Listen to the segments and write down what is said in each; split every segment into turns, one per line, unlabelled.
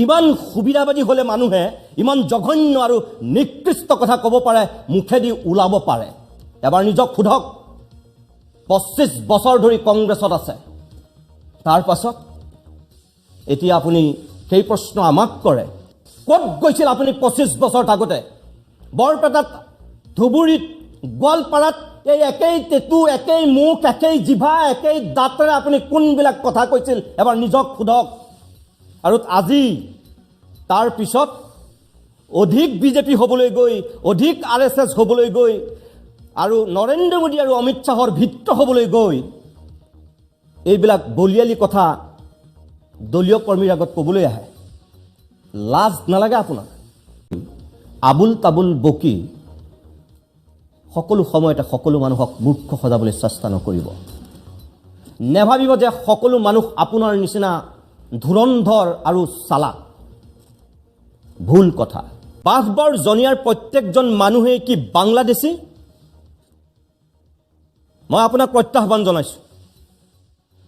কিমান সুবিধাবাদী হ'লে মানুহে ইমান জঘন্য আৰু নিকৃষ্ট কথা ক'ব পাৰে মুখেদি ওলাব পাৰে। এবাৰ নিজক সোধক পঁচিছ বছৰ ধৰি কংগ্ৰেছত আছে। তাৰ পাছত এতিয়া আপুনি সেই প্ৰশ্ন আমাক কৰে। ক'ত গৈছিল আপুনি পঁচিছ বছৰ থাকোঁতে? বৰপেটাত ধুবুৰীত গোৱালপাৰাত এই একেই টেটু একেই মুখ একেই জিভা একেই দাঁতেৰে আপুনি কোনবিলাক কথা কৈছিল? এবাৰ নিজক সোধক আৰু আজি তাৰ পিছত অধিক বিজেপি হ'বলৈ গৈ, অধিক আৰ এছ এছ হ'বলৈ গৈ, আৰু নৰেন্দ্ৰ মোদী আৰু অমিত শ্বাহৰ ভিত্ৰ হ'বলৈ গৈ, এইবিলাক বলিয়ালি কথা দলীয় কৰ্মীৰ আগত ক'বলৈ আহে। লাজ নালাগে আপোনাৰ আবুল তাবুল বকি সকলো সময়তে সকলো মানুহক মূৰ্খ সজাবলৈ চেষ্টা নকৰিব। নেভাবিব যে সকলো মানুহ আপোনাৰ নিচিনা ধুৰন্ধৰ আৰু চালাক। ভুল কথা। বাঘবৰ জনিয়াৰ প্ৰত্যেকজন মানুহেই কি বাংলাদেশী? মই আপোনাক প্ৰত্যাহ্বান জনাইছোঁ।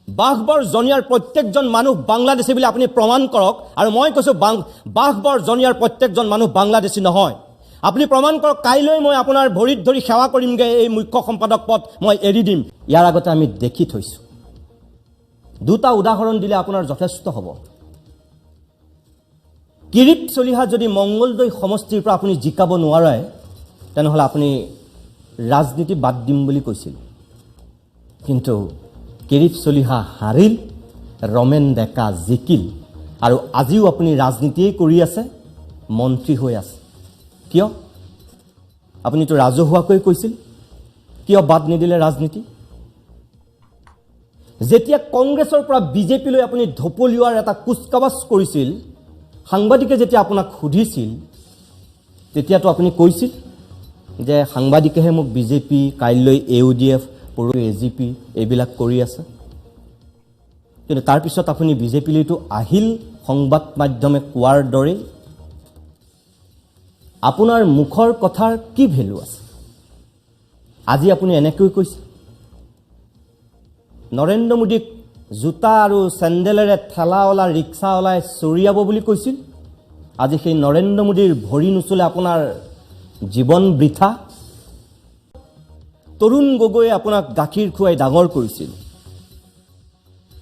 বাঘবৰ জনিয়াৰ প্ৰত্যেকজন মানুহ বাংলাদেশী বুলি আপুনি প্ৰমাণ কৰক আৰু মই কৈছোঁ বাং বাঘবৰ জনিয়াৰ প্ৰত্যেকজন মানুহ বাংলাদেশী নহয়। আপুনি প্ৰমাণ কৰক কাইলৈ মই আপোনাৰ ভৰিত ধৰি সেৱা কৰিমগৈ এই মুখ্য সম্পাদক পদ মই এৰি দিম। ইয়াৰ আগতে আমি দেখি থৈছোঁ। দুটা উদাহৰণ দিলে আপোনাৰ যথেষ্ট হ'ব। কিৰিপ চলিহা যদি মংগলদৈ সমষ্টিৰ পৰা আপুনি জিকাব নোৱাৰে তেনেহ'লে আপুনি ৰাজনীতি বাদ দিম বুলি কৈছিল। কিন্তু কিৰিপ চলিহা হাৰিল, ৰমেন ডেকা জিকিল, আৰু আজিও আপুনি ৰাজনীতিয়ে কৰি আছে, মন্ত্ৰী হৈ আছে। কিয়? আপুনিতো ৰাজহুৱাকৈ কৈছিল। কিয় বাদ নিদিলে ৰাজনীতি? যেতিয়া কংগ্ৰেছৰ পৰা বিজেপিলৈ আপুনি ঢপলিওৱাৰ এটা কুচকাৱাজ কৰিছিল সাংবাদিকে যেতিয়া আপোনাক সুধিছিল তেতিয়াতো আপুনি কৈছিল যে সাংবাদিকেহে মোক বিজেপি কাইলৈ এ ইউ ডি এফ পৰহি এ জি পি এইবিলাক কৰি আছে। কিন্তু তাৰপিছত আপুনি বিজেপিলৈতো আহিল সংবাদ মাধ্যমে কোৱাৰ দৰেই। আপোনাৰ মুখৰ কথাৰ কি ভেলু আছে? আজি আপুনি এনেকৈ কৈছে। নৰেন্দ্ৰ মোদীক জোতা আৰু চেণ্ডেলেৰে ঠেলাৱালা ৰিক্সাৱালাই চৰিয়াব বুলি কৈছিল। আজি সেই নৰেন্দ্ৰ মোদীৰ ভৰি নোচোলে আপোনাৰ জীৱন বৃথা। তৰুণ গগৈয়ে আপোনাক গাখীৰ খুৱাই ডাঙৰ কৰিছিল।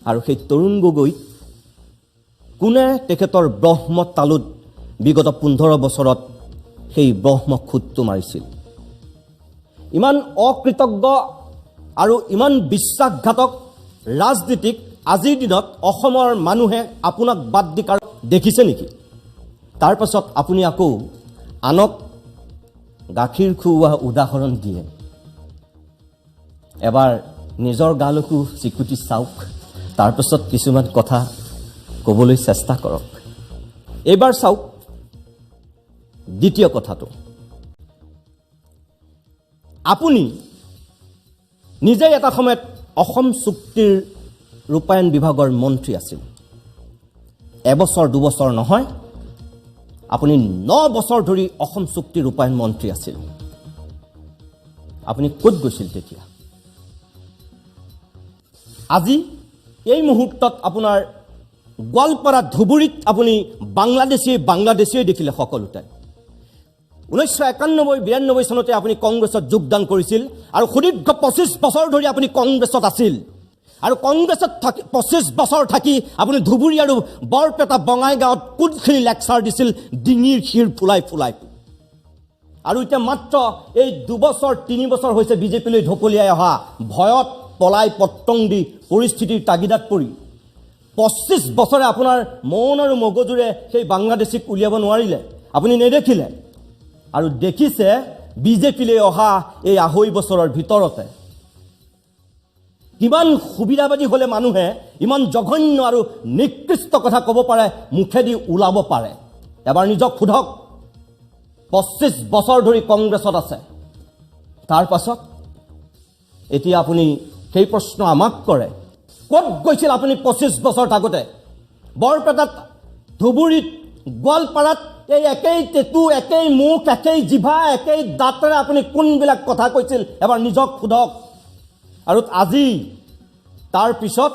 আৰু সেই তৰুণ গগৈক কোনে তেখেতৰ ব্ৰহ্ম তালুত বিগত পোন্ধৰ বছৰত সেই ব্ৰহ্ম খুঁটটো মাৰিছিল। ইমান অকৃতজ্ঞ আৰু ইমান বিশ্বাসঘাতক ৰাজনীতিক আজিৰ দিনত অসমৰ মানুহে আপোনাক বাদ দি কাৰো দেখিছে নেকি? তাৰ পাছত আপুনি আকৌ আনক গাখীৰ খুওৱা উদাহৰণ দিয়ে। এবাৰ নিজৰ গালৈকো চিকুটি চাওক। তাৰপাছত কিছুমান কথা ক'বলৈ চেষ্টা কৰক। এইবাৰ চাওক দ্বিতীয় কথাটো। আপুনি নিজেই এটা সময়ত অসম চুক্তিৰ ৰূপায়ণ বিভাগৰ মন্ত্ৰী আছিল। এবছৰ দুবছৰ নহয় আপুনি ন বছৰ ধৰি অসম চুক্তি ৰূপায়ণ মন্ত্ৰী আছিল। আপুনি ক'ত গৈছিল তেতিয়া? আজি এই মুহূৰ্তত আপোনাৰ গোৱালপাৰা ধুবুৰীত আপুনি বাংলাদেশী বাংলাদেশীয়ে দেখিলে সকলোতে। ঊনৈছশ একানব্বৈ বিৰান্নব্বৈ চনতে আপুনি কংগ্ৰেছত যোগদান কৰিছিল আৰু সুদীৰ্ঘ পঁচিছ বছৰ ধৰি আপুনি কংগ্ৰেছত আছিল। আৰু কংগ্ৰেছত থাকি পঁচিছ বছৰ থাকি আপুনি ধুবুৰী আৰু বৰপেটা বঙাইগাঁৱত কোনখিনি লেকচাৰ দিছিল ডিঙিৰ শিৰ ফুলাই ফুলাই। আৰু এতিয়া মাত্ৰ এই দুবছৰ তিনি বছৰ হৈছে বিজেপিলৈ ঢপলিয়াই অহা। ভয়ত পলাই পত্ৰং দি পৰিস্থিতিৰ তাগিদাত পৰি। পঁচিছ বছৰে আপোনাৰ মন আৰু মগজুৰে সেই বাংলাদেশীক উলিয়াব নোৱাৰিলে। আপুনি নেদেখিলে। আৰু দেখিছে বিজেপিলৈ অহা এই আঢ়ৈ বছৰৰ ভিতৰতে। কিমান সুবিধাবাদী হ'লে মানুহে ইমান জঘন্য আৰু নিকৃষ্ট কথা ক'ব পাৰে মুখেদি ওলাব পাৰে। এবাৰ নিজক সোধক পঁচিছ বছৰ ধৰি কংগ্ৰেছত আছে। তাৰ পাছত এতিয়া আপুনি সেই প্ৰশ্ন আমাক কৰে। ক'ত গৈছিল আপুনি পঁচিছ বছৰ থাকোঁতে বৰপেটাত ধুবুৰীত গোৱালপাৰাত এই একেই টেটু একেই মুখ, একেই জিভা, একেই দাঁতেৰে আপুনি কোনবিলাক কথা কৈছিল, এবাৰ নিজক সোধক। আৰু আজি, তাৰ পিছত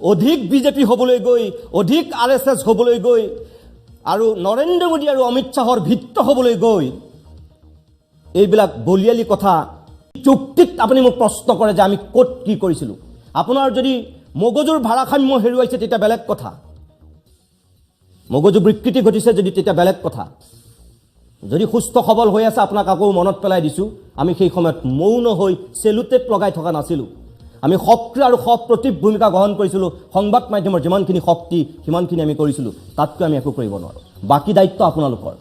অধিক বিজেপি হ'বলৈ গৈ, অধিক আৰ এছ এছ হ'বলৈ গৈ, আৰু নৰেন্দ্ৰ মোদী আৰু অমিত শ্বাহৰ ভিত্ৰ হ'বলৈ গৈ, এইবিলাক বলিয়ালি কথা চুক্তিত আপুনি মোক প্ৰশ্ন কৰে যে আমি ক'ত কি কৰিছিলোঁ। আপোনাৰ যদি মগজুৰ ভাৰাসাম্য হেৰুৱাইছে তেতিয়া বেলেগ কথা। মগজু বিকৃতি ঘটিছে যদি তেতিয়া বেলেগ কথা। যদি সুস্থ সবল হৈ আছে আপোনাক আকৌ মনত পেলাই দিছোঁ আমি সেই সময়ত মৌন হৈ চেলুটেপ লগাই থকা নাছিলোঁ। আমি সক্ৰিয় আৰু সপ্ৰতিভ ভূমিকা গ্ৰহণ কৰিছিলোঁ। সংবাদ মাধ্যমৰ যিমানখিনি শক্তি সিমানখিনি আমি কৰিছিলোঁ। তাতকৈ আমি একো কৰিব নোৱাৰোঁ। বাকী দায়িত্ব আপোনালোকৰ।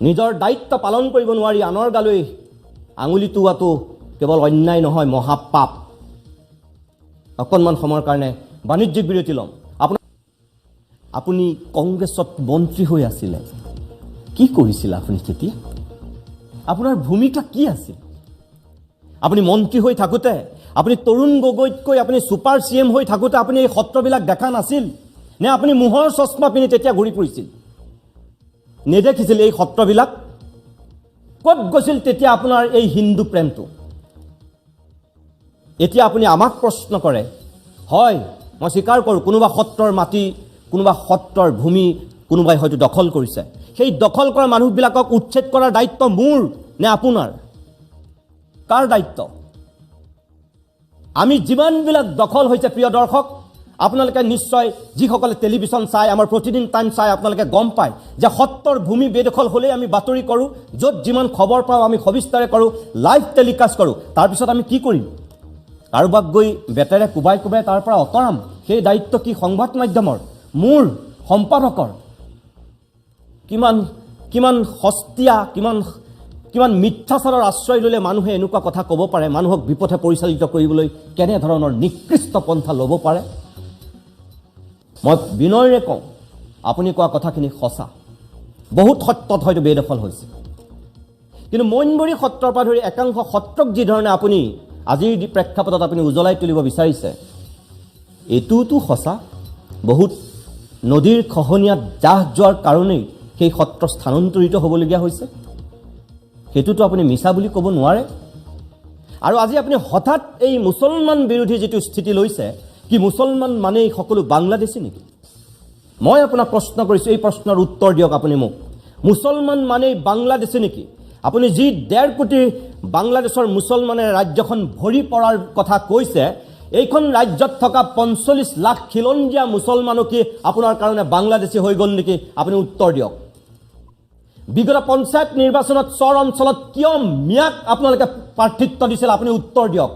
নিজৰ দায়িত্ব পালন কৰিব নোৱাৰি আনৰ গালৈ আঙুলি টোৱাটো কেৱল অন্যায় নহয় মহাপাপ। অকণমান সময়ৰ কাৰণে বাণিজ্যিক বিৰতি ল'ম। আপুনি কংগ্ৰেছত মন্ত্ৰী হৈ আছিলে। কি কৰিছিলে আপুনি তেতিয়া? আপোনাৰ ভূমিকা কি আছিল? আপুনি মন্ত্ৰী হৈ থাকোঁতে আপুনি তৰুণ গগৈতকৈ আপুনি ছুপাৰ চি এম হৈ থাকোঁতে আপুনি এই সত্ৰবিলাক দেখা নাছিল? নে আপুনি মোহৰ চশমা পিন্ধি তেতিয়া ঘূৰি ফুৰিছিল? নেদেখিছিল এই সত্ৰবিলাক? ক'ত গৈছিল তেতিয়া আপোনাৰ এই হিন্দু প্ৰেমটো? এতিয়া আপুনি আমাক প্ৰশ্ন কৰে হয় মই স্বীকাৰ কৰোঁ কোনোবা সত্ৰৰ মাটি কোনোবা সত্ৰৰ ভূমি কোনোবাই হয়তো দখল কৰিছে। সেই দখল কৰা মানুহবিলাকক উচ্ছেদ কৰাৰ দায়িত্ব মোৰ নে আপোনাৰ? কাৰ দায়িত্ব? আমি যিমানবিলাক দখল হৈছে প্ৰিয় দৰ্শক আপোনালোকে নিশ্চয় যিসকলে টেলিভিশ্যন চাই আমাৰ প্ৰতিদিন টাইম চাই আপোনালোকে গম পায় যে সত্ৰৰ ভূমি বেদখল হ'লেই আমি বাতৰি কৰোঁ য'ত যিমান খবৰ পাওঁ আমি সবিস্তাৰে কৰোঁ লাইভ টেলিকাষ্ট কৰোঁ। তাৰপিছত আমি কি কৰিম? কাৰোবাক গৈ বেটেৰে কোবাই কোবাই তাৰ পৰা আঁতৰাম। সেই দায়িত্ব কি সংবাদ মাধ্যমৰ? মোৰ সম্পাদকৰ কিমান কিমান সস্তীয়া কিমান কিমান মিথ্যাচাৰৰ আশ্ৰয় ল'লে মানুহে এনেকুৱা কথা ক'ব পাৰে মানুহক বিপথে পৰিচালিত কৰিবলৈ কেনেধৰণৰ নিকৃষ্ট পন্থা ল'ব পাৰে? মই বিনয়েৰে কওঁ আপুনি কোৱা কথাখিনি সঁচা। বহুত সত্যত হয়তো বেদখল হৈছে। কিন্তু মৈনবৰী সত্ৰৰ পৰা ধৰি একাংশ সত্ৰক যিধৰণে আপুনি আজিৰ প্ৰেক্ষাপটত আপুনি উজ্বলাই তুলিব বিচাৰিছে এইটোতো সঁচা। বহুত নদীৰ খহনীয়াত জাহ যোৱাৰ কাৰণেই সেই সত্ৰ স্থানান্তৰিত হ'বলগীয়া হৈছে। সেইটোতো আপুনি মিছা বুলি ক'ব নোৱাৰে। আৰু আজি আপুনি হঠাৎ এই মুছলমান বিৰোধী যিটো স্থিতি লৈছে কি মুছলমান মানেই সকলো বাংলাদেশী নেকি? মই আপোনাক প্ৰশ্ন কৰিছোঁ এই প্ৰশ্নৰ উত্তৰ দিয়ক আপুনি মোক। মুছলমান মানেই বাংলাদেশী নেকি? আপুনি যি ডেৰ কোটি বাংলাদেশৰ মুছলমানে ৰাজ্যখন ভৰি পৰাৰ কথা কৈছে এইখন ৰাজ্যত থকা পঞ্চল্লিছ লাখ খিলঞ্জীয়া মুছলমানো কি আপোনাৰ কাৰণে বাংলাদেশী হৈ গ'ল নেকি? আপুনি উত্তৰ দিয়ক। বিগত পঞ্চায়ত নিৰ্বাচনত চৰ অঞ্চলত কিয় মিয়াক আপোনালোকে প্ৰাৰ্থিত্ব দিছিল? আপুনি উত্তৰ দিয়ক।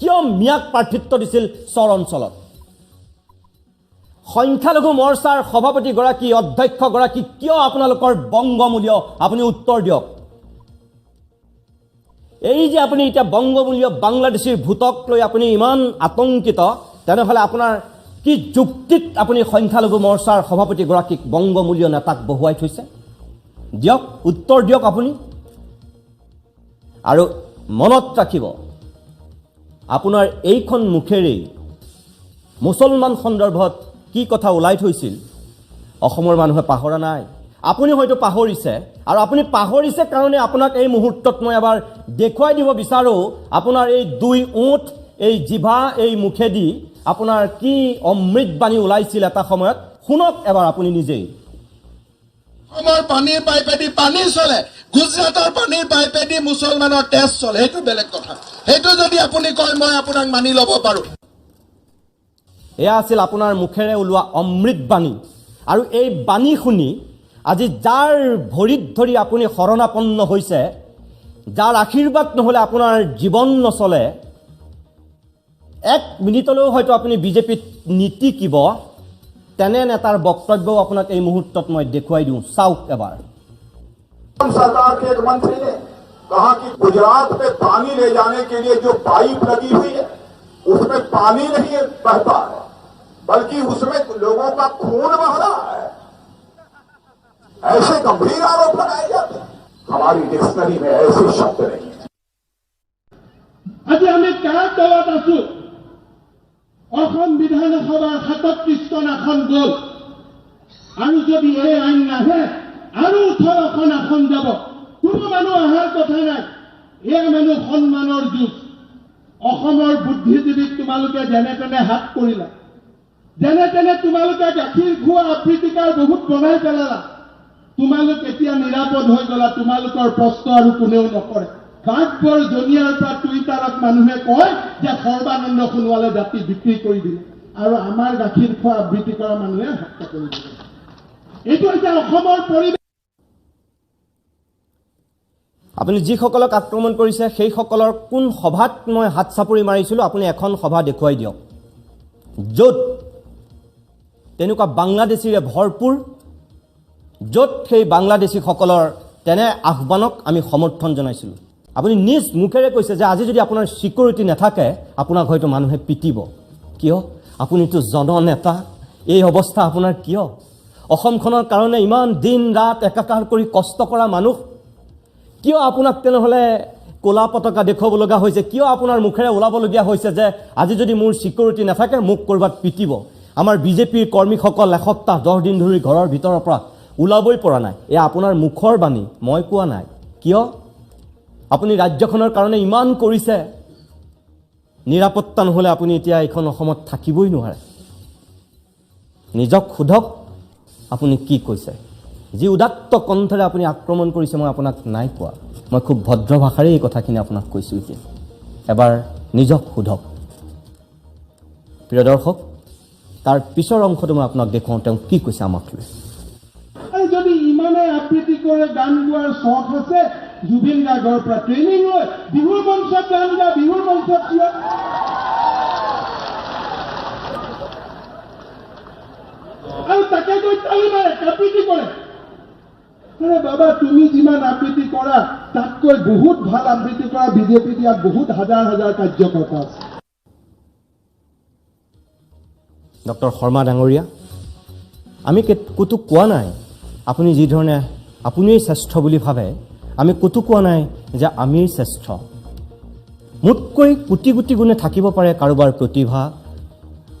কিয় মিয়াক প্ৰাৰ্থিত্ব দিছিল চৰ অঞ্চলত? সংখ্যালঘু মৰ্চাৰ সভাপতিগৰাকী অধ্যক্ষগৰাকী কিয় আপোনালোকৰ বংগমূলীয়? আপুনি উত্তৰ দিয়ক। এই যে আপুনি এতিয়া বংগমূলীয় বাংলাদেশীৰ ভোটক লৈ আপুনি ইমান আতংকিত তেনেহ'লে আপোনাৰ কি যুক্তিত আপুনি সংখ্যালঘু মৰ্চাৰ সভাপতিগৰাকীক বংগমূলীয় নেতাক বহুৱাই থৈছে? দিয়ক উত্তৰ দিয়ক আপুনি। আৰু মনত ৰাখিব আপোনাৰ এইখন মুখেৰেই মুছলমান সন্দৰ্ভত কি কথা ওলাই থৈছিল? অসমৰ মানুহে পাহৰা নাই। আপুনি হয়তো পাহৰিছে আৰু আপুনি পাহৰিছে কাৰণে আপোনাক এই মুহূৰ্তত মই এবাৰ দেখুৱাই দিব বিচাৰোঁ আপোনাৰ এই দুই ওঁঠ এই জিভা এই মুখেদি আপোনাৰ কি অমৃতবাণী ওলাইছিল এটা সময়ত? শুনক এবাৰ আপুনি নিজেই।
অসমৰ পানীৰ পাইপেদি পানী চলে গুজৰাটৰ পানীৰ পাইপেদি মুছলমানৰ তেজ চলে সেইটো বেলেগ কথা। সেইটো যদি আপুনি কয় মই আপোনাক মানি ল'ব পাৰোঁ।
এয়া আছিল আপোনাৰ মুখেৰে ওলোৱা অমৃতবাণী আৰু এই বাণী শুনি আজি যাৰ ভৰিত ধৰি আপুনি শৰণাপন্ন হৈছে যাৰ আশীৰ্বাদ নহ'লে আপোনাৰ জীৱন নচলে এক মিনিটলৈও হয়তো আপুনি বিজেপিত নীতিকিব তেনে নেতাৰ বক্তব্যও আপোনাক এই মুহূৰ্তত মই দেখুৱাই দিওঁ চাওক এবাৰ
सरकार के एक मंत्री ने कहा कि गुजरात में पानी ले जाने के लिए जो पाइप लगी हुई है उसमें पानी नहीं बहता है बल्कि उसमें लोगों का खून बह रहा है ऐसे गंभीर आरोप लगाए जाते हैं हमारी डिक्शनरी में ऐसे शब्द नहीं है
আজি আমি কাৰ দলত আছো অসম বিধানসভাৰ সাতত্ৰিশখন আসন গ'ল আৰু যদি এই আইন নাহে আৰু ওঠৰখন আসন যাব কোনো মানুহ অহাৰ কথা নাই এয়া মানুহ সন্মানৰ যুগ অসমৰ বুদ্ধিজীৱীক তোমালোকে যেনে তেনে হাত কৰিলা যেনে তেনে তোমালোকে গাখীৰ খোৱা আফ্ৰিটিকাৰ বহুত বনাই পেলালা তোমালোক এতিয়া নিৰাপদ হৈ গলা তোমালোকৰ প্ৰশ্ন আৰু কোনেও নকৰে। বাঘবৰ জনিয়াৰ পৰা টুইটাৰত মানুহে কয় যে সৰ্বানন্দ সোণোৱালে জাতি বিক্ৰী কৰি দিলে আৰু আমাৰ গাখীৰ খোৱা আবৃত্তি কৰা মানুহে হত্যা কৰি দিলে। এইটো এতিয়া অসমৰ পৰিৱেশ।
আপুনি যিসকলক আক্ৰমণ কৰিছে সেইসকলৰ কোন সভাত মই হাত চাপৰি মাৰিছিলোঁ আপুনি এখন সভা দেখুৱাই দিয়ক। য'ত তেনেকুৱা বাংলাদেশীৰে ভৰপূৰ য'ত সেই বাংলাদেশীসকলৰ তেনে আহ্বানক আমি সমৰ্থন জনাইছিলোঁ। আপুনি নিজ মুখেৰে কৈছে যে আজি যদি আপোনাৰ ছিকিউৰিটি নাথাকে আপোনাক হয়তো মানুহে পিটিব। কিয়? আপুনিতো জননেতা। এই অৱস্থা আপোনাৰ কিয়? অসমখনৰ কাৰণে ইমান দিন ৰাত একাকাৰ কৰি কষ্ট কৰা মানুহ। কিয় আপোনাক তেনেহ'লে ক'লা পতাকা দেখুৱাব লগা হৈছে? কিয় আপোনাৰ মুখেৰে ওলাবলগীয়া হৈছে যে আজি যদি মোৰ ছিকিউৰিটি নাথাকে মোক ক'ৰবাত পিটিব? আমাৰ বিজেপিৰ কৰ্মীসকল এসপ্তাহ দহ দিন ধৰি ঘৰৰ ভিতৰৰ পৰা ওলাবই পৰা নাই। এয়া আপোনাৰ মুখৰ বাণী মই কোৱা নাই। কিয়? আপুনি ৰাজ্যখনৰ কাৰণে ইমান কৰিছে। নিৰাপত্তা নহ'লে আপুনি এতিয়া এইখন অসমত থাকিবই নোৱাৰে। নিজক সোধক আপুনি কি কৈছে। যি উদাত্ত কণ্ঠৰে আপুনি আক্ৰমণ কৰিছে মই আপোনাক নাই কোৱা। মই খুব ভদ্ৰ ভাষাৰে এই কথাখিনি আপোনাক কৈছোঁ এতিয়া। এবাৰ নিজক সোধক। প্ৰিয় দৰ্শক তাৰ পিছৰ অংশটো মই আপোনাক দেখুৱাওঁ তেওঁ কি কৈছে আমাক লৈ।
যদি ইমানে আবৃত্তি কৰে গান গোৱাৰ চখ আছে, জুবিন গাৰ্গৰ পৰা ট্ৰেইনিং লৈ মঞ্চত গান গা বিহুৰ মঞ্চত চিঞৰ আৰু তাকে গৈ তালি মাৰে আবৃত্তি কৰে। আৰে বাবা, তুমি যিমান আবৃত্তি কৰা, তাতকৈ বহুত ভালো আবৃত্তি কৰা বিজেপিত ইয়াত বহুত হাজাৰ হাজাৰ কাৰ্যকৰ্তা আছে।
ডক্টৰ শৰ্মা ডাঙৰীয়া, আমি ক'তো কোৱা নাই। আপুনি যিধৰণে আপুনিয়েই শ্ৰেষ্ঠ বুলি ভাবে আমি ক'তো কোৱা নাই যে আমিয়েই শ্ৰেষ্ঠ। মোতকৈ কোটি কোটি গুণে থাকিব পাৰে কাৰোবাৰ প্ৰতিভা।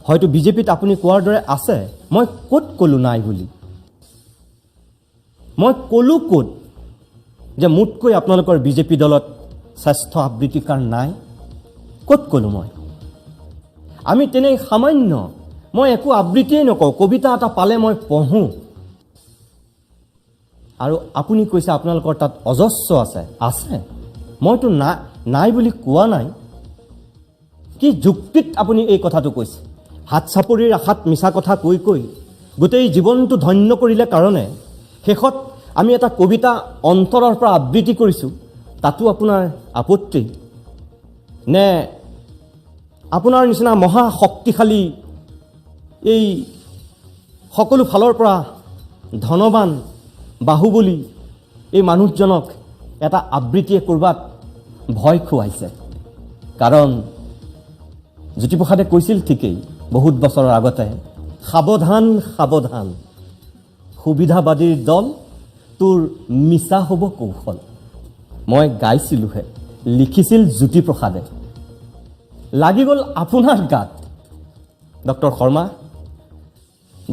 হয়তো বিজেপিত আপুনি কোৱাৰ দৰে আছে মই ক'ত ক'লোঁ নাই বুলি? মই ক'লোঁ ক'ত যে মোতকৈ আপোনালোকৰ বিজেপি দলত শ্ৰেষ্ঠ আবৃত্তিকাৰ নাই? ক'ত ক'লোঁ মই? আমি তেনে সামান্য মই একো আবৃত্তিয়েই নকওঁ কবিতা এটা পালে মই পঢ়োঁ। আৰু আপুনি কৈছে আপোনালোকৰ তাত অজস্ৰ আছে। আছে? মইতো না নাই বুলি কোৱা নাই। কি যুক্তিত আপুনি এই কথাটো কৈছে? হাত চাপৰিৰ আশাত মিছা কথা কৈ কৈ গোটেই জীৱনটো ধন্য কৰিলে কাৰণে শেষত আমি এটা কবিতা অন্তৰৰ পৰা আবৃত্তি কৰিছোঁ। তাতো আপোনাৰ আপত্তি? নে আপোনাৰ নিচিনা মহা শক্তিশালী এই সকলো ফালৰ পৰা ধনবান বাহুবলী এই মানুহজনক এটা আবৃত্তিয়ে ক'ৰবাত ভয় খুৱাইছে। কাৰণ জ্যোতিপ্ৰসাদে কৈছিল ঠিকেই বহুত বছৰৰ আগতে সাৱধান সাৱধান সুবিধাবাদীৰ দল তোৰ মিছা হ'ব কৌশল। মই গাইছিলোঁহে লিখিছিল জ্যোতিপ্ৰসাদে। লাগি গ'ল আপোনাৰ গাত। ডক্টৰ শৰ্মা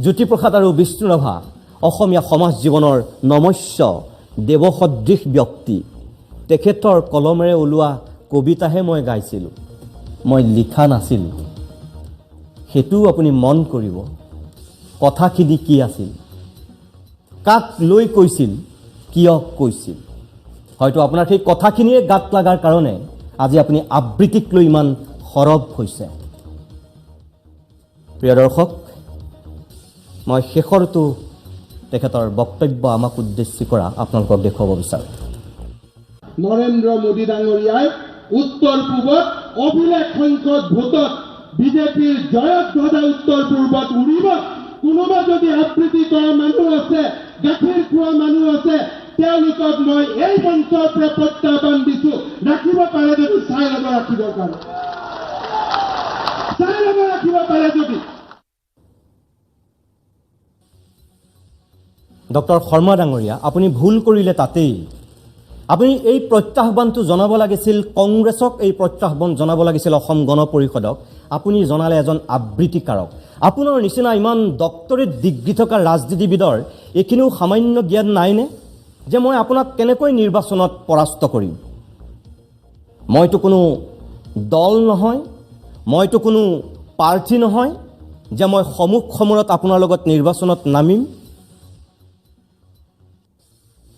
জ্যোতিপ্ৰসাদ আৰু বিষ্ণুৰাভা অসমীয়া সমাজ জীৱনৰ নমস্য দেৱসদৃশ ব্যক্তি। তেখেতৰ কলমেৰে ওলোৱা কবিতাহে মই গাইছিলোঁ। মই লিখা নাছিলোঁ। সেইটোও আপুনি মন কৰিব। কথাখিনি কি আছিল? কাক লৈ কৈছিল? কিয় কৈছিল? হয়তো আপোনাৰ সেই কথাখিনিয়ে গাত লগাৰ কাৰণে আজি আপুনি আবৃত্তিক লৈ ইমান সৰব হৈছে। প্ৰিয় দৰ্শক মই শেষৰটো তেখেতৰ বক্তব্য আমাক উদ্দেশ্যি কৰা আপোনালোকক দেখুৱাব বিচাৰোঁ।
নৰেন্দ্ৰ মোদী ডাঙৰীয়াই উত্তৰ পূবত অভিলেখ সংখ্যক ভোটত বিজেপিৰ জয়ত ধ্বজা উত্তৰ পূৰ্বত উৰিব। কোনোবা যদি আবৃত্তি কৰা মানুহ আছে, গাখীৰ খোৱা মানুহ আছে, তেওঁলোকক মই এই মঞ্চৰ পৰা প্ৰত্যাহ্বান দিছো। ৰাখিব পাৰে যদি, চাই ল'ব ৰাখিবৰ কাৰণে চাই ল'ব ৰাখিব পাৰে যদি।
ডক্টৰ শৰ্মা ডাঙৰীয়া আপুনি ভুল কৰিলে তাতেই। আপুনি এই প্ৰত্যাহ্বানটো জনাব লাগিছিল কংগ্ৰেছক এই প্ৰত্যাহ্বান জনাব লাগিছিল অসম গণ পৰিষদক। আপুনি জনালে এজন আবৃত্তিকাৰক। আপোনাৰ নিচিনা ইমান ডক্টৰেট ডিগ্ৰী থকা ৰাজনীতিবিদৰ এইখিনিও সামান্য জ্ঞান নাইনে? যে মই আপোনাক কেনেকৈ নিৰ্বাচনত পৰাস্ত কৰিম? মইতো কোনো দল নহয় মইতো কোনো প্ৰাৰ্থী নহয় যে মই সমুখ সমৰত আপোনাৰ লগত নিৰ্বাচনত নামিম।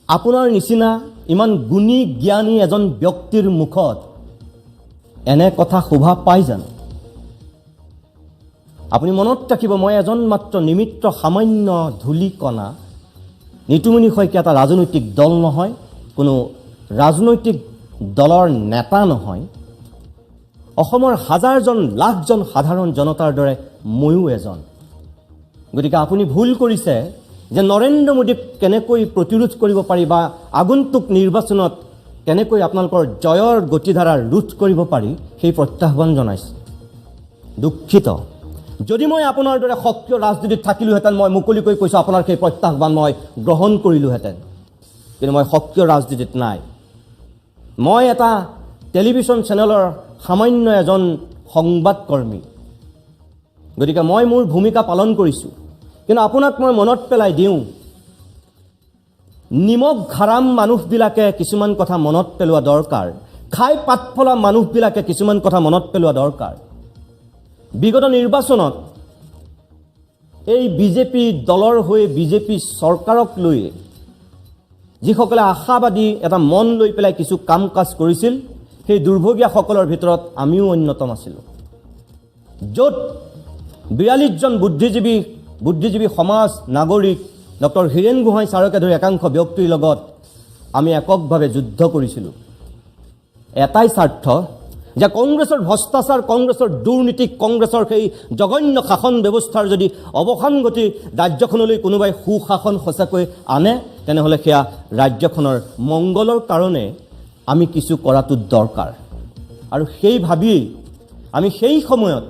আপোনাৰ নিচিনা ইমান গুণী জ্ঞানী এজন ব্যক্তিৰ মুখত এনে কথা শোভা পায় জানো? আপুনি মনত ৰাখিব মই এজন মাত্ৰ নিমিত্ত সামান্য ধূলিকণা। নিতুমণি শইকীয়া এটা ৰাজনৈতিক দল নহয় কোনো ৰাজনৈতিক দলৰ নেতা নহয়। অসমৰ হাজাৰজন লাখজন সাধাৰণ জনতাৰ দৰে ময়ো এজন। গতিকে আপুনি ভুল কৰিছে। যে নৰেন্দ্ৰ মোদীক কেনেকৈ প্ৰতিৰোধ কৰিব পাৰি বা আগন্তুক নিৰ্বাচনত কেনেকৈ আপোনালোকৰ জয়ৰ গতিধাৰা ৰোধ কৰিব পাৰি সেই প্ৰত্যাহ্বান জনাইছে। দুখিত। যদি মই আপোনাৰ দৰে সক্ৰিয় ৰাজনীতিত থাকিলোহেঁতেন মই মুকলিকৈ কৈছোঁ আপোনাৰ সেই প্ৰত্যাহ্বান মই গ্ৰহণ কৰিলোহেঁতেন। কিন্তু মই সক্ৰিয় ৰাজনীতিত নাই। মই এটা টেলিভিশ্যন চেনেলৰ সামান্য এজন সংবাদকৰ্মী। গতিকে মই মোৰ ভূমিকা পালন কৰিছোঁ। কিন্তু আপোনাক মই মনত পেলাই দিওঁ নিমখ ঘাৰাম মানুহবিলাকে কিছুমান কথা মনত পেলোৱা দৰকাৰ। খাই পাত ফলা মানুহবিলাকে কিছুমান কথা মনত পেলোৱা দৰকাৰ। বিগত নিৰ্বাচনত এই বিজেপি দলৰ হৈ বিজেপি চৰকাৰক লৈ যিসকলে আশাবাদী এটা মন লৈ পেলাই কিছু কাম কাজ কৰিছিল সেই দুৰ্ভগীয়াসকলৰ ভিতৰত আমিও অন্যতম আছিলোঁ। য'ত বিয়াল্লিছজন বুদ্ধিজীৱী বুদ্ধিজীৱী সমাজ নাগৰিক ডক্টৰ হীৰেণ গোহাঁই ছাৰকে ধৰি একাংশ ব্যক্তিৰ লগত আমি এককভাৱে যুদ্ধ কৰিছিলোঁ। এটাই স্বাৰ্থ যে কংগ্ৰেছৰ ভ্ৰষ্টাচাৰ কংগ্ৰেছৰ দুৰ্নীতি কংগ্ৰেছৰ সেই জঘন্য শাসন ব্যৱস্থাৰ যদি অৱসান ঘটি ৰাজ্যখনলৈ কোনোবাই সুশাসন সঁচাকৈ আনে তেনেহ'লে সেয়া ৰাজ্যখনৰ মংগলৰ কাৰণে আমি কিছু কৰাটো দৰকাৰ। আৰু সেই ভাবিয়েই আমি সেই সময়ত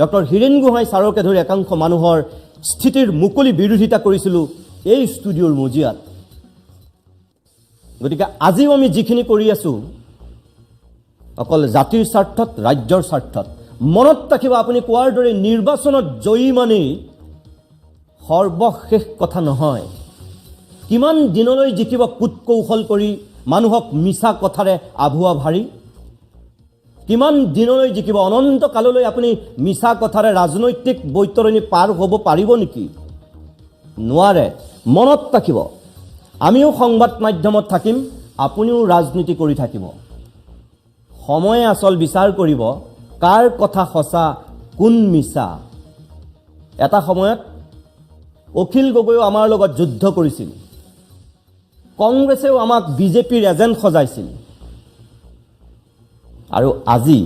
ডক্টৰ হীৰেণ গোহাঁই ছাৰকে ধৰি একাংশ মানুহৰ স্থিতিৰ মুকলি বিৰোধিতা কৰিছিলোঁ এই ষ্টুডিঅ'ৰ মজিয়াত। গতিকে আজিও আমি যিখিনি কৰি আছোঁ অকল জাতিৰ স্বাৰ্থত ৰাজ্যৰ স্বাৰ্থত মনত ৰাখিব আপুনি কোৱাৰ দৰে নিৰ্বাচনত জয়ী মানেই সৰ্বশেষ কথা নহয়। কিমান দিনলৈ জিকিব কুট কৌশল কৰি মানুহক মিছা কথাৰে আভুৱা ভাৰি? কিমান দিনলৈ জিকিব? অনন্ত কাললৈ আপুনি মিছা কথাৰে ৰাজনৈতিক বৈতৰণি পাৰ হ'ব পাৰিব নেকি? নোৱাৰে। মনত ৰাখিব আমিও সংবাদ মাধ্যমত থাকিম আপুনিও ৰাজনীতি কৰি থাকিব। সময়ে আচল বিচাৰ কৰিব কাৰ কথা সঁচা কোন মিছা। এটা সময়ত অখিল গগৈও আমাৰ লগত যুদ্ধ কৰিছিল। কংগ্ৰেছেও আমাক বিজেপিৰ এজেণ্ট সজাইছিল। আৰু আজি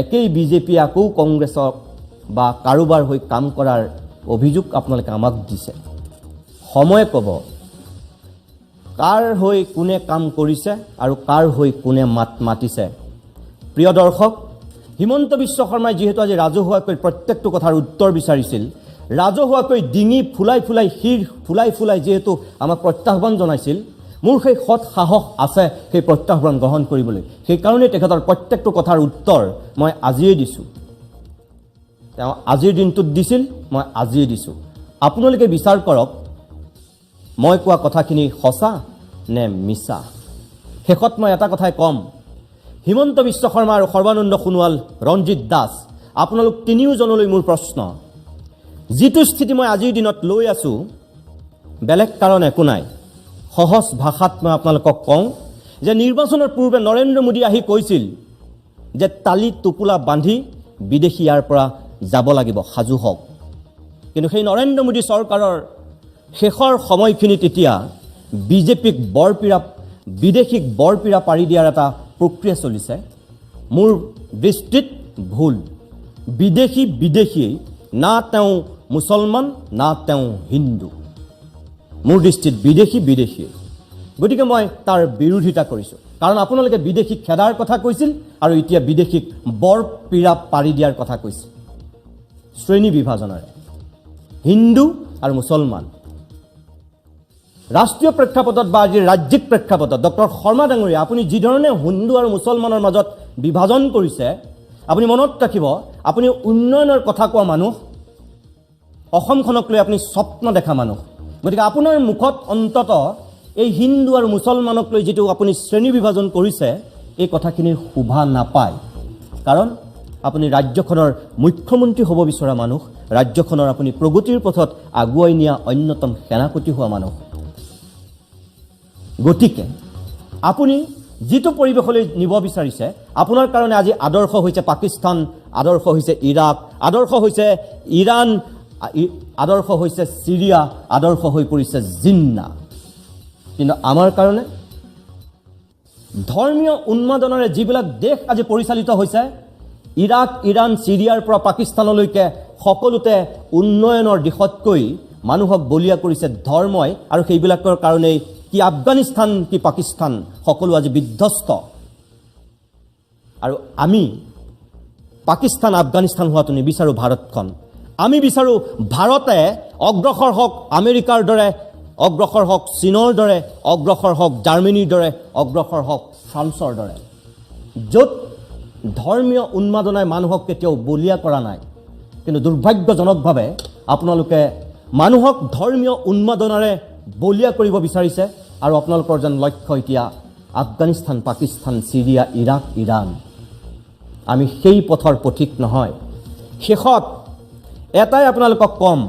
একেই বিজেপি আকৌ কংগ্ৰেছক বা কাৰোবাৰ হৈ কাম কৰাৰ অভিযোগ আপোনালোকে আমাক দিছে। সময়ে ক'ব, কাৰ হৈ কোনে কাম কৰিছে আৰু কাৰ হৈ কোনে মাত মাতিছে। প্ৰিয় দৰ্শক, হিমন্ত বিশ্ব শৰ্মাই যিহেতু আজি ৰাজহুৱাকৈ প্ৰত্যেকটো কথাৰ উত্তৰ বিচাৰিছিল, ৰাজহুৱাকৈ ডিঙি ফুলাই ফুলাই শিৰ ফুলাই ফুলাই যিহেতু আমাক প্ৰত্যাহ্বান জনাইছিল মোৰ সেই সৎ সাহস আছে সেই প্ৰত্যাহ্বান গ্ৰহণ কৰিবলৈ। সেইকাৰণেই তেখেতৰ প্ৰত্যেকটো কথাৰ উত্তৰ মই আজিয়েই দিছোঁ। তেওঁ আজিৰ দিনটোত দিছিল মই আজিয়ে দিছোঁ। আপোনালোকে বিচাৰ কৰক মই কোৱা কথাখিনি সঁচা নে মিছা? শেষত মই এটা কথাই ক'ম। হিমন্ত বিশ্ব শৰ্মা আৰু সৰ্বানন্দ সোণোৱাল ৰঞ্জিত দাস আপোনালোক তিনিওজনলৈ মোৰ প্ৰশ্ন। যিটো স্থিতি মই আজিৰ দিনত লৈ আছোঁ বেলেগ কাৰণ একো নাই। সহজ ভাষাত মই আপোনালোকক কওঁ যে নিৰ্বাচনৰ পূৰ্বে নৰেন্দ্ৰ মোদী আহি কৈছিল যে তালি টোপোলা বান্ধি বিদেশী ইয়াৰ পৰা যাব লাগিব সাজু হওক। কিন্তু সেই নৰেন্দ্ৰ মোদী চৰকাৰৰ শেষৰ সময়খিনিত এতিয়া বিজেপিক বৰপীৰা বিদেশীক বৰপীৰা পাৰি দিয়াৰ এটা প্ৰক্ৰিয়া চলিছে। মোৰ দৃষ্টিত ভুল। বিদেশী বিদেশীয়েই না তেওঁ মুছলমান না তেওঁ হিন্দু। মোৰ দৃষ্টিত বিদেশী বিদেশী গতিকে মই তাৰ বিৰোধিতা কৰিছোঁ। কাৰণ আপোনালোকে বিদেশীক খেদাৰ কথা কৈছিল আৰু এতিয়া বিদেশীক বৰ পীড়া পাৰি দিয়াৰ কথা কৈছে। শ্ৰেণী বিভাজনেৰে। হিন্দু আৰু মুছলমান। ৰাষ্ট্ৰীয় প্ৰেক্ষাপটত বা আজি ৰাজ্যিক প্ৰেক্ষাপটত ডক্টৰ শৰ্মা ডাঙৰীয়া আপুনি যিধৰণে হিন্দু আৰু মুছলমানৰ মাজত বিভাজন কৰিছে আপুনি মনত ৰাখিব আপুনি উন্নয়নৰ কথা কোৱা মানুহ অসমখনক লৈ আপুনি স্বপ্ন দেখা মানুহ। গতিকে আপোনাৰ মুখত অন্তত এই হিন্দু আৰু মুছলমানক লৈ যিটো আপুনি শ্ৰেণী বিভাজন কৰিছে এই কথাখিনিৰ শোভা নাপায়। কাৰণ আপুনি ৰাজ্যখনৰ মুখ্যমন্ত্ৰী হ'ব বিচৰা মানুহ ৰাজ্যখনৰ আপুনি প্ৰগতিৰ পথত আগুৱাই নিয়া অন্যতম সেনাপতি হোৱা মানুহ। গতিকে আপুনি যিটো পৰিৱেশলৈ নিব বিচাৰিছে আপোনাৰ কাৰণে আজি আদৰ্শ হৈছে পাকিস্তান আদৰ্শ হৈছে ইৰাক আদৰ্শ হৈছে ইৰাণ আ- ই- আদৰ্শ হৈছে ছিৰিয়া আদৰ্শ হৈ পৰিছে জিন্না। কিন্তু আমাৰ কাৰণে ধৰ্মীয় উন্মাদনেৰে যিবিলাক দেশ আজি পৰিচালিত হৈছে, ইৰাক, ইৰাণ ছিৰিয়াৰ পৰা পাকিস্তানলৈকে সকলোতে উন্নয়নৰ দিশতকৈ মানুহক বলীয়া কৰিছে ধৰ্মই আৰু সেইবিলাকৰ কাৰণেই কি আফগানিস্তান, কি পাকিস্তান, সকলো আজি বিধ্বস্ত। আৰু আমি পাকিস্তান, আফগানিস্তান হোৱাটো নিবিচাৰোঁ ভাৰতখন। আমি বিচাৰোঁ ভাৰতে অগ্ৰসৰ হওক আমেৰিকাৰ দৰে অগ্ৰসৰ হওক চীনৰ দৰে অগ্ৰসৰ হওক জাৰ্মানীৰ দৰে অগ্ৰসৰ হওক ফ্ৰান্সৰ দৰে। য'ত ধৰ্মীয় উন্মাদনাই মানুহক কেতিয়াও বলীয়া কৰা নাই কিন্তু দুৰ্ভাগ্যজনকভাৱে আপোনালোকে মানুহক ধৰ্মীয় উন্মাদনাৰে বলীয়া কৰিব বিচাৰিছে আৰু আপোনালোকৰ যেন লক্ষ্য এতিয়া Afghanistan Pakistan Syria Iraq Iran. আমি সেই পথৰ পথিক নহয় শেষত এটাই আপোনালোকক ক'ম